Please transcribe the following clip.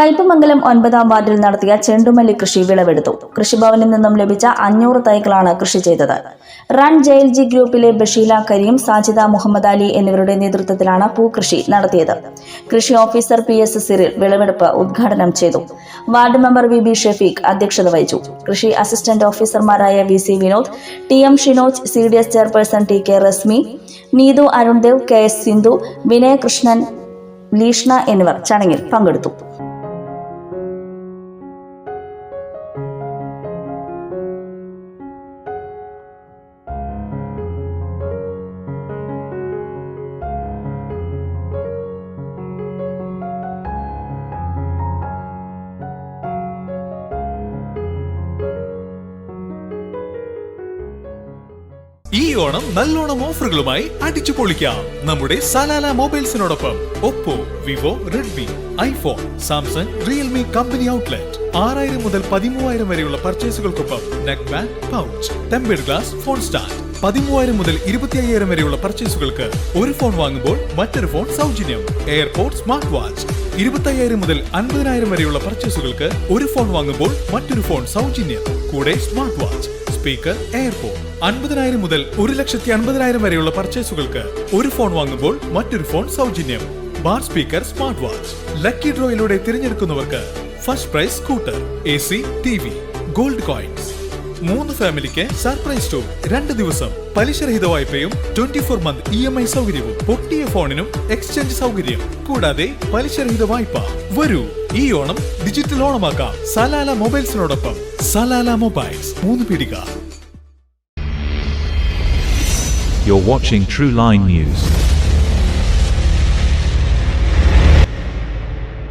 കയ്പമംഗലം ഒൻപതാം വാർഡിൽ നടത്തിയ ചെണ്ടുമല്ലി കൃഷി വിളവെടുത്തു. കൃഷിഭവനിൽ നിന്നും ലഭിച്ച അഞ്ഞൂറ് തൈകളാണ് കൃഷി ചെയ്തത്. റൺ ജയിൽ ജി ഗ്രൂപ്പിലെ ബഷീല കരീം സാജിദ മുഹമ്മദ് അലി എന്നിവരുടെ നേതൃത്വത്തിലാണ് പൂക്കൃഷി നടത്തിയത്. കൃഷി ഓഫീസർ പി എസ് സിറിൽ വിളവെടുപ്പ് ഉദ്ഘാടനം ചെയ്തു. Ward member V B Shefeeq അധ്യക്ഷത വഹിച്ചു. കൃഷി അസിസ്റ്റന്റ് ഓഫീസർമാരായ V C Vinod T M Shinoj C D S chairperson T K Rasmi Neethu Arundev K S Sindhu Vinayakrishnan Leeshna എന്നിവർ ചടങ്ങിൽ പങ്കെടുത്തു. ഈ ഓണം നല്ലോണം ഓഫറുകളുമായി അടിച്ചു പൊളിക്കാം. നമ്മുടെ Salalah മൊബൈൽസിനോടൊപ്പം Oppo Vivo Redmi iPhone Samsung Realme company outlet. ആറായിരം മുതൽ പതിമൂവായിരം വരെയുള്ള പർച്ചേസുകൾക്കൊപ്പം neck band pouch tempered glass phone stand. പതിമൂവായിരം മുതൽ ഇരുപത്തി അയ്യായിരം വരെയുള്ള പർച്ചേസുകൾക്ക് ഒരു ഫോൺ വാങ്ങുമ്പോൾ മറ്റൊരു ഫോൺ സൗജന്യം. Airport smart watch. ഇരുപത്തയ്യായിരം മുതൽ അൻപതിനായിരം വരെയുള്ള പർച്ചേസുകൾക്ക് ഒരു ഫോൺ വാങ്ങുമ്പോൾ മറ്റൊരു ഫോൺ സൗജന്യം. കൂടെ സ്മാർട്ട് വാച്ച്. Speaker airport. അൻപതിനായിരം മുതൽ ഒരു ലക്ഷത്തി അൻപതിനായിരം വരെയുള്ള പർച്ചേസുകൾക്ക് ഒരു ഫോൺ വാങ്ങുമ്പോൾ മറ്റൊരു ഫോൺ സൗജന്യം. Bar speaker smart watch. Lucky ഡ്രോയിലൂടെ തിരഞ്ഞെടുക്കുന്നവർക്ക് first prize scooter A C T V gold coins. മൂന്ന് ഫാമിലിക്ക് സർപ്രൈസ് ടൂർ. രണ്ട് ദിവസം പലിശരഹിത വായ്പയും twenty four month E M I സൗകര്യവും. പൊട്ടിയ ഫോണിനും എക്സ്ചേഞ്ച് സൗകര്യം. കൂടാതെ പലിശരഹിത വായ്പ. വരൂ ഈ ഓണം ഡിജിറ്റൽ ഓണമാക്കാം. സലാല മൊബൈൽസിനോടൊപ്പം സലാല മൊബൈൽസ്. മൂന്ന് പിടിക. You're watching True Line News.